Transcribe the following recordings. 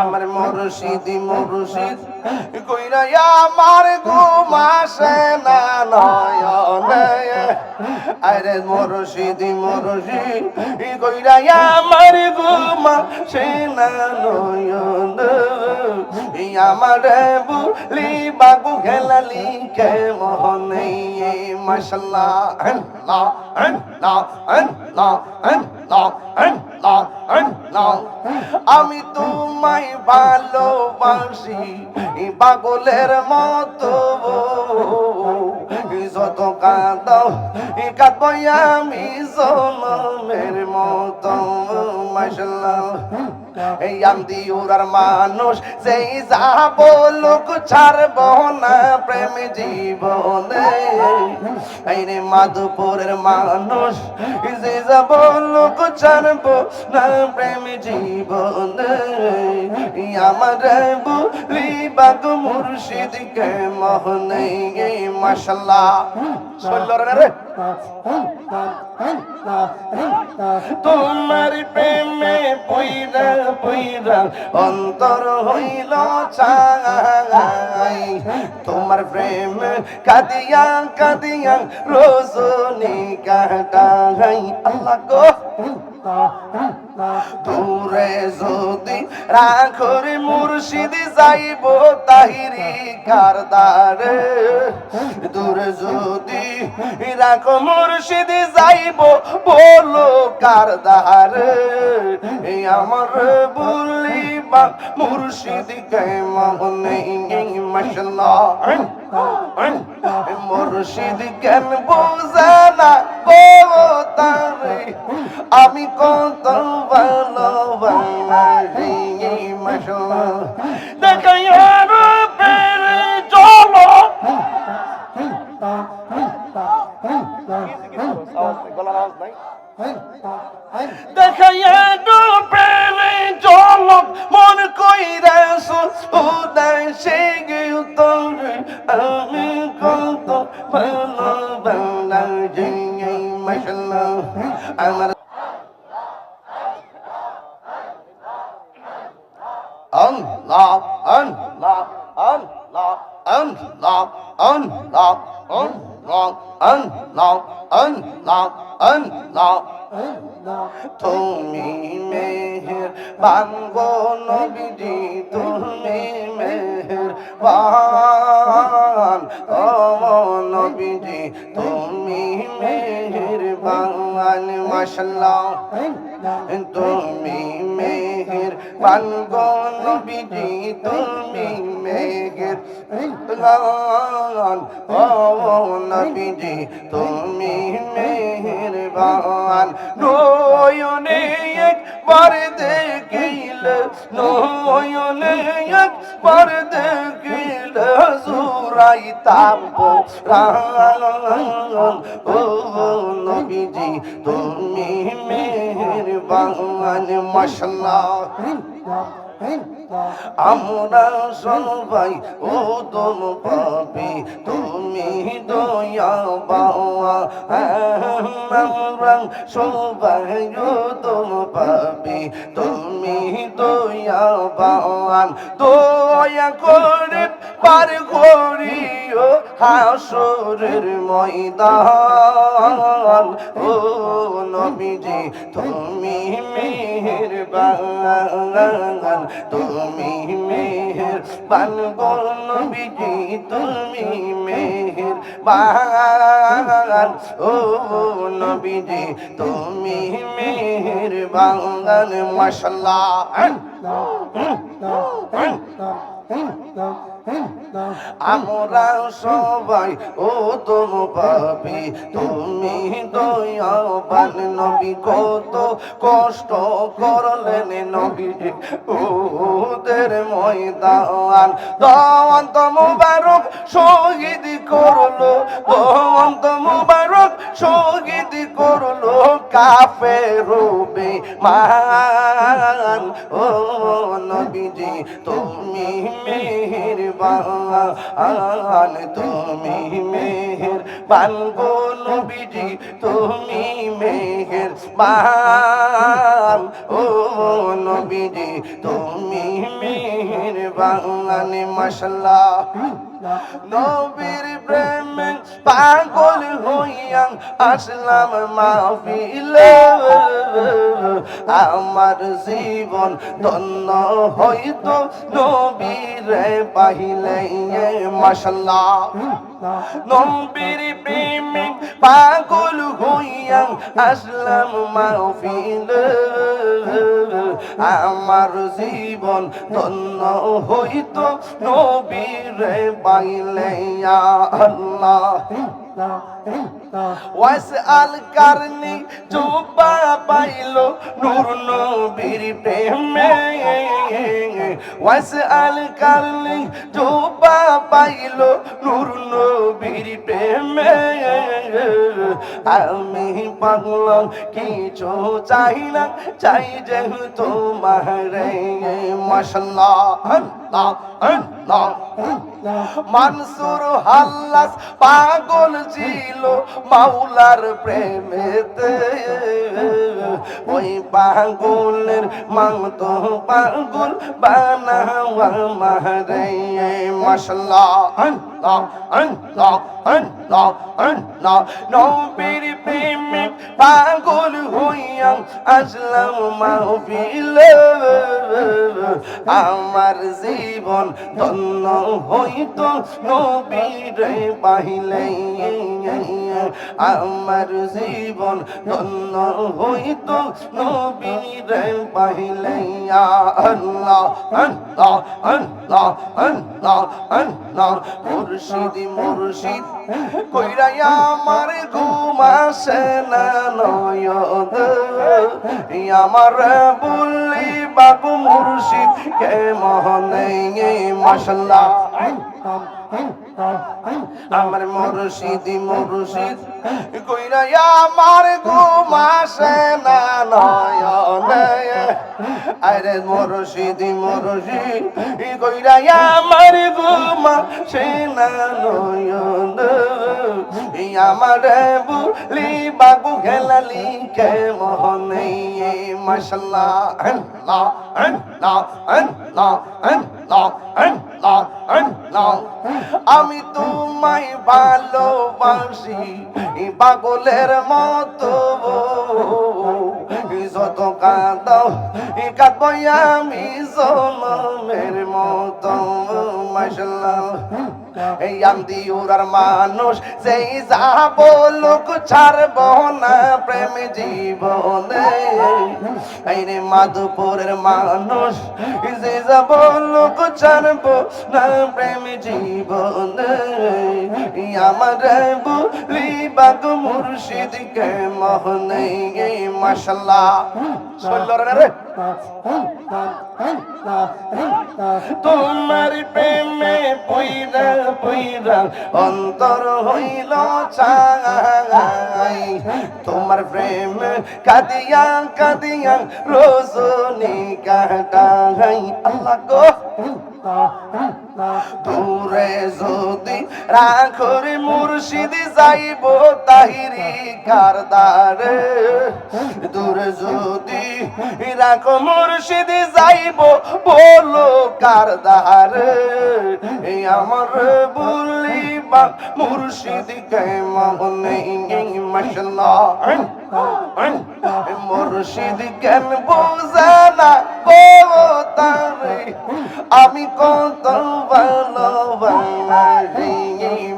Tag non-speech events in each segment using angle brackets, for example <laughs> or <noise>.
আমার মুর্শিদি, মুর্শিদ, কইরা আমার ঘুমাসে না, নয়নে। আরে মুর্শিদি, মুর্শিদ, কইরা আমার ঘুমাসে না, নয়নে। আমার বুলি বাবু খেলালি কে মোহনে আমি তোমায় ভালোবাসি পাগলের মতো। যত কাঁদ কাঁদব আমি জনমের মতো। এই আমদি ওরার মানুষ সেই যা বলুক ছাড়ব না প্রেম জীবনে। এই মাধুপুরের মানুষ, যে যা বলুক ছাড়ব না প্রেম জীবনে আমার বলি বাগ মুর্শিদ কে মোহনে মাসাল্লাহ শুনল রে। তোমার প্রেমে পইরা পইরা অন্তর হইল চাই তোমার প্রেম কাদিয়া কাদিয়া রোজনি কাটাই আল্লাহ গো। দূরে যদি রাখরে মুর্শিদ যাইব তাহিরি কারদারে। দূরে যদি রাখো মুর্শিদ যাইব বলো কারদারে। এই আমার বলিবা মুর্শিদ কে মনে মশলা মুর্শিদ কেন বোঝে না কোতারে আমি কত ভালো বাঙালি মশো দেখাই চলো দেখাই Allah, Allah, Allah, Allah, Allah, Allah, Allah, Allah. তুমি মেহের বাঙ্গো নবীজি তুমি মেহের বান ও নবীজি তুমি মেহের বান মাশাল্লাহ তুমি মেহের বাঙ্গো নবীজি, তুমি মেহের বান ও নবীজি, তুমি মেহের বান নয়নে একবার দেখিলে নয়নে একবার দেখিলে জুরাই তাপ। ও নবীজি তুমি মেহের বান মশলা আমরা সবাই ও তোম পাবি তুমি দয়া বাবা আমরা সবাই ও তোম পাবি তুমি দয়া বাবা দয়া করে পার করিও হাসরের ময়দান। ও নবীজি, তুমি মেহের বাগান তুমি মেহের বান গো নবীজি, তুমি মেহের বাগান ও নবীজি, তুমি মেহের বাগান মাশাল্লাহ আমরা সবাই ও তোম পাবি তুমি দয়াবান নবী, কত কষ্ট করলেন নবী। ওদের ময়দান দন্ত মুবারক শহীদ করল দন্ত মুবারক শহীদ করল কাফে রূপে মান। ও নবীজি তুমি মেহের বান তুমি মেহের বান গো নবীজি, তুমি মেহের বান ও নবীজি, তুমি মেহের বান মাশাল্লাহ নবীর প্রেমে পাগল হইয়া আসলাম মাহফিলে। আমার জীবন ধন্য হইতো নবীরে পাহিলে মাশাল্লাহ নবীর প্রেমে পাগল হইয়া আসলাম মাফিল আমার জীবন ধন্য হইত নবীরে বাইলে। আল্লাহ। ওয়াস আল কারনি জুবা পাইলো নূর নবীর প্রেমে। ওয়াস আল কারনি জুবা পাইলো নূর নবীর প্রেমে। আমি পাগলাম, কিছু চাই না, চাই যে তোমারে মাশাল্লাহ আল্লাহ। মানসুর হাল্লাস পাগল ছিল মাওলার প্রেমেতে ওই পাগলের মাংত পাগল বানাওয়া মারে মশলা নবীর প্রেমে পাগল হইয়া আসলাম মাহফিলে আমার জীবন ধন্য হইত নবীরে পাইলে আমার জীবন ধন্য হইত নবীরে পাইলে আল্লাহ আল্লাহ আল্লাহ আল্লাহ আল্লাহ মুর্শিদ মুর্শিদ কইরা আমার ঘুম আসে না নয়দ আমার বললি বাবু মুর্শিদ কে মহনে মাসাল্লাহ আমার মুর্শিদ মুর্শিদ, কইরা আমার ঘুম আসে না, নয়নে। আরে মুর্শিদ মুর্শিদ, কইরা আমার ঘুম আসে না, নয়নে। আমার বুলি, বাবু খেলালি কে মোহনে মাশাল্লাহ, আল্লাহ আল্লাহ আল্লাহ আল্লাহ আল্লাহ আল্লাহ। আমি তোমায় ভালোবাসি, পাগলের মতো। যত কাঁদাও কাঁদবো আমি জনমের মতো। মাশাল্লাহ। এই আমদি উড়ার মানুষ সেই যা বলুক ছাড়ব না প্রেম জীবনে। এই রে মাধুপুরের মানুষ, যে যা বলুক ছাড়ব না প্রেম জীবনে আমার বলি বাগ মুর্শিদ কে মোহনে শুনল রে তোমার প্রেমে পইরা পইরা অন্তর হইল চাই তোমার প্রেম কাদিয়া কাদিয়া রোজনি কাটাই আল্লাহ গো। দূরে যদি রাখরে মুর্শিদ যাইব তাহিরি কারদারে। দূরে যদি রাখো মুর্শিদ যাইব বলো কারদারে। এই আমার বলিবা মুর্শিদ কে মনে মশলা মুর্শিদ কেন বোঝে না আমি কত ভালোবাসি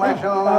মশলা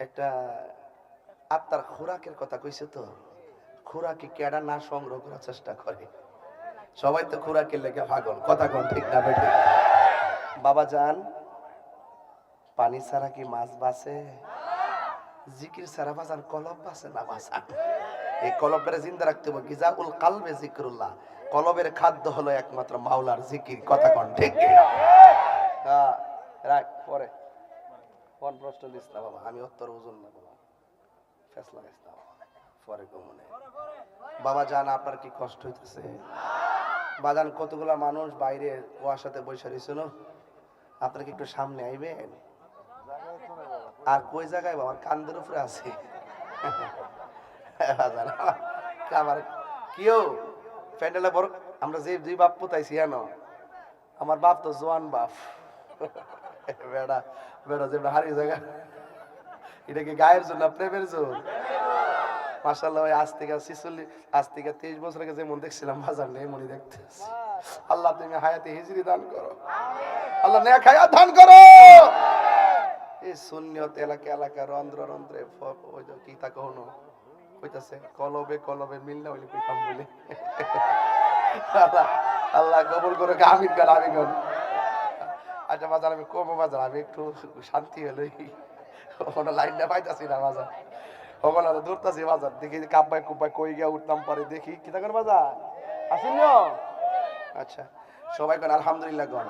একটা আত্মার খোরাকের কথা কইছে তো? খোরাকি কেডা না সংগ্রহ করার চেষ্টা করে। সবাই তো খোরাকের লেগে পাগল, কথা কোন ঠিক না বাবা যান, পানি ছাড়া কি মাছ বাসে জিকির ছাড়া বাজান কলব বাসে না বাসা এই কলবের জিন্দা রাখতে হবে। গিজাউল কালবে জিকরুল্লাহ। কলবের খাদ্য হলো একমাত্র মাওলার জিকির, কথা কোন ঠিক? হ্যাঁ রাখ, পরে। কোন প্রশ্ন দিস না বাবা? আমি উত্তর ওজন না বাবা। ফেসলা দিস না বাবা। পরে কমনে বাবা জান, আপনার কি কষ্ট হইতেছে? বাজান কতগুলা মানুষ বাইরে কুয়াশাতে বসে রয়েছিল আপনার কি একটু সামনে আইবেন? আর কই জায়গায় বাবার কান্দের উপরে আছে। আমার কিও? প্যান্ডেলে বড় আমরা যে দুই বাপ পোতাইছি জানো আমার বাপ তো জোয়ান বাপ। <laughs> বেড়া বেড়া যে হারিয়ে জায়গা এটা কি গায়ের প্রেমের মাসাল্লাহ আজ থেকে শিশুল্লি আজ থেকে তেইশ বছর আগে যেমন দেখছিলাম, বাজার নেই মনে আল্লাহ তুমি হায়াতে দান করো। আল্লাহ দান করো। এই এলাকা এলাকা রন্ধ্র রন্ধ্রে কি তা কহনো কইতাছে, কলবে কলবে মিল না হইলে কইতাম বলে। <laughs> আল্লাহ কবুল করে আমিন কর আমিন কর। আচ্ছা বাজার আমি কম, বাজার আমি একটু শান্তি হলোই। লাইন লাইনটা পাইতাছি না বাজার। ওখানে দূরতাছি বাজার। দেখি কাব্বাই কুব্বাই কই গিয়া উঠতাম পরে, দেখি কি থাকেন বাজার। আসেন আচ্ছা সবাই কোন, আলহামদুলিল্লাহ কোন।